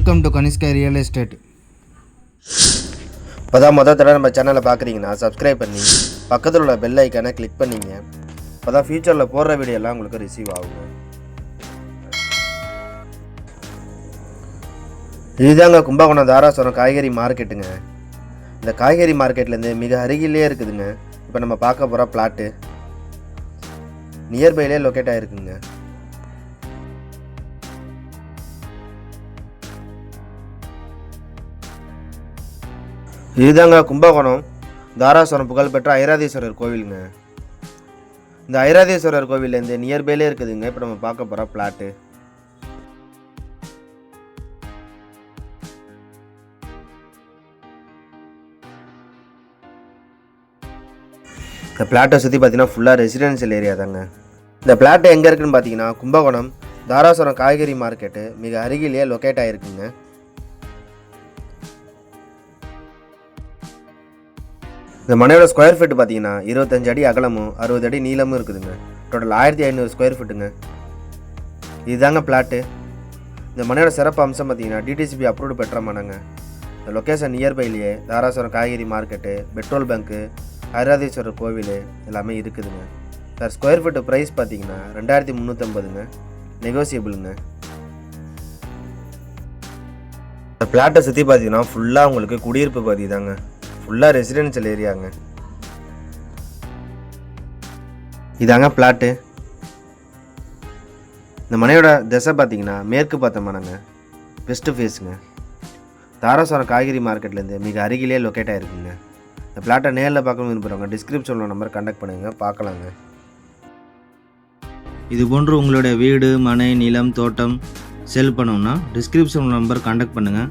Welcome to Kanishka real estate இப்போ தான் மொதல் தடவை நம்ம சேனலை பார்க்குறீங்கன்னா சப்ஸ்கிரைப் பண்ணி பக்கத்தில் உள்ள பெல் ஐக்கானை கிளிக் பண்ணிங்க. இப்போ தான் ஃப்யூச்சரில் போடுற வீடியோ எல்லாம் உங்களுக்கு ரிசீவ் ஆகுங்க. இதுதாங்க கும்பகோணம் தாராசுரம் காய்கறி மார்க்கெட்டுங்க இந்த காய்கறி மார்க்கெட்லேருந்து மிக அருகிலே இருக்குதுங்க. இப்போ நம்ம பார்க்க போகிற பிளாட்டு நியர்பைலே லொக்கேட் ஆகிருக்குங்க இதுதாங்க கும்பகோணம். தாராசுரம் புகழ்பெற்ற ஐராதீஸ்வரர் கோவிலுங்க. இந்த ஐராதீஸ்வரர் இந்த நியர்பைலே இருக்குதுங்க. இப்போ நம்ம பார்க்க போகிற பிளாட்டு. இந்த பிளாட்டை சுற்றி பார்த்தீங்கன்னா ஃபுல்லாக ரெசிடென்ஷியல் ஏரியா தாங்க. இந்த பிளாட்டு எங்கே இருக்குன்னு பார்த்தீங்கன்னா கும்பகோணம் தாராசுரம் காய்கறி மார்க்கெட்டு மிக அருகிலேயே லொக்கேட் ஆகிருக்குங்க இந்த மனையோட ஸ்கொயர் ஃபீட் பார்த்தீங்கன்னா இருபத்தஞ்சு அடி அகலமும் அறுபது அடி நீளமும் இருக்குதுங்க. டோட்டல் ஆயிரத்தி ஐநூறு ஸ்கொயர் ஃபீட்டுங்க இதுதாங்க பிளாட்டு இந்த மனையோட சிறப்பு அம்சம் பார்த்தீங்கன்னா டிடிசிபி அப்ரூவ்டு பெற்ற மனங்க இந்த லொக்கேஷன் நியர்பைலேயே தாராசுரம் காய்கறி மார்க்கெட்டு பெட்ரோல் பங்க்கு ஐராதீஸ்வரர் கோவில் எல்லாமே இருக்குதுங்க. சார் ஸ்கொயர் ஃபீட்டு ப்ரைஸ் பார்த்தீங்கன்னா ரெண்டாயிரத்தி முந்நூற்றம்பதுங்க நெகோசியபிளுங்க பிளாட்டை சுற்றி பார்த்தீங்கன்னா ஃபுல்லாக உங்களுக்கு குடியிருப்பு பகுதி தாங்க ஃபுல்லாக ரெசிடென்ஷியல் ஏரியாங்க இதாங்க பிளாட்டு இந்த மனையோட திசை பார்த்தீங்கன்னா மேற்கு பார்த்த மனங்க. வெஸ்ட்டு ஃபேஸுங்க தாராசுரம் காய்கறி மார்க்கெட்லேருந்து மிக அருகிலே லொக்கேட் ஆகிருக்குங்க இந்த பிளாட்டை நேரில் பார்க்கணும் விரும்புகிறவங்க டிஸ்கிரிப்ஷனில் நம்பர் கான்டாக்ட் பண்ணுங்கள் பார்க்கலாங்க. இது போன்று உங்களுடைய வீடு மனை நிலம் தோட்டம் செல் பண்ணணும்னா டிஸ்கிரிப்ஷன் நம்பர் கான்டாக்ட் பண்ணுங்கள்